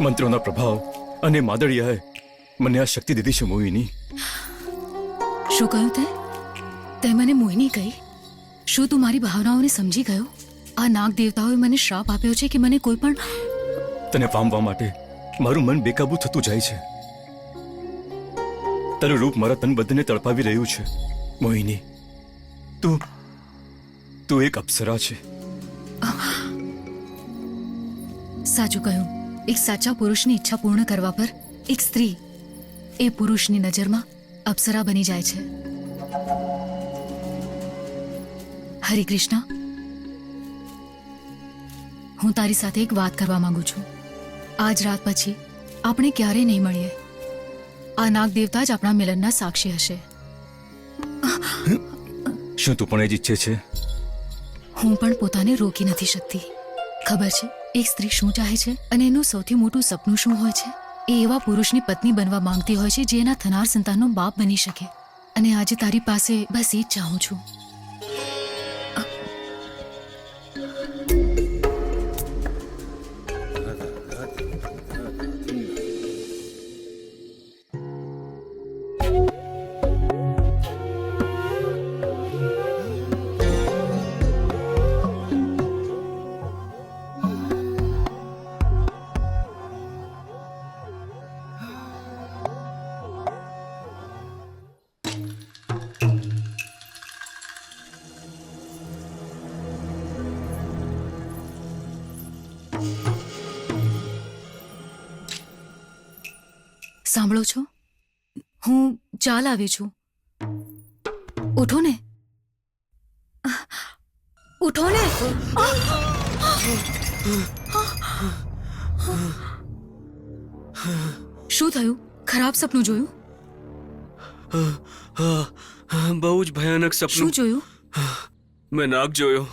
મંત્રોના પ્રભાવ અને માદળિયાએ મને આ શક્તિ દીધી છે મોહિની. શું કહ્યું તે? તે મને મોહિની કહી. શું તું મારી ભાવનાઓને સમજી ગયો? આ નાગ દેવતાઓએ મને શ્રાપ આપ્યો છે કે મને કોઈ પણ તને પામવા માટે મારું મન બેકાબૂ થતું જાય છે. તારું રૂપ મારા તન બધને તડપાવી રહ્યું છે મોહિની. તું તું એક અપ્સરા છે. સાચું કહ્યું. એક સાચા પુરુષની ઈચ્છા પૂર્ણ કરવા પર એક સ્ત્રી એ પુરુષની નજરમાં અપ્સરા બની જાય છે. હરિકૃષ્ણ હું તારી સાથે એક વાત કરવા માંગુ છું. આજ રાત પછી આપણે ક્યારેય નહીં મળીએ. આ નાગ દેવતા જ આપણા મિલનના સાક્ષી હશે. શું તું પણ એ જ ઈચ્છે છે? હું પણ પોતાને રોકી નથી શકતી. ખબર છે? એક સ્ત્રી શું ચાહે છે અને એનું સૌથી મોટું સપનું શું હોય છે? એ એવા પુરુષની પત્ની બનવા માંગતી હોય છે જે એના થનાર સંતાનનો બાપ બની શકે. અને આજે તારી પાસે બસ એ જ ચાહું છું. સાંભળો છો? હું ચાલ આવી છું. ઉઠો ને. ઉઠો ને. શું થયું? ખરાબ સપનું જોયું? બહુ જ ભયાનક શું સપનું જોયું? મેં નાગ જોયો.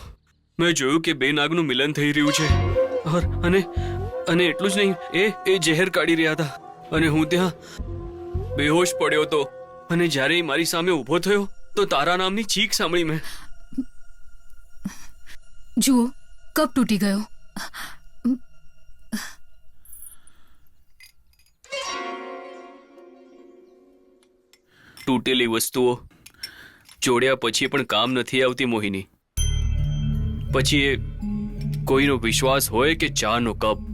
મેં જોયું કે બે નાગનું મિલન થઈ રહ્યું છે. અને અને એટલું જ નહીં એ એ ઝેર કાઢી રહ્યા હતા. અને હું ત્યાં બેહોશ પડ્યો હતો. અને જ્યારે એ મારી સામે ઊભો થયો તો તારા નામની ચીખ સાંભળી મેં. જુઓ કપ તૂટી ગયો. તૂટેલી વસ્તુઓ જોડ્યા પછી પણ કામ નથી આવતી મોહિની. પછી એ કોઈનો વિશ્વાસ હોય કે ચાનો કપ?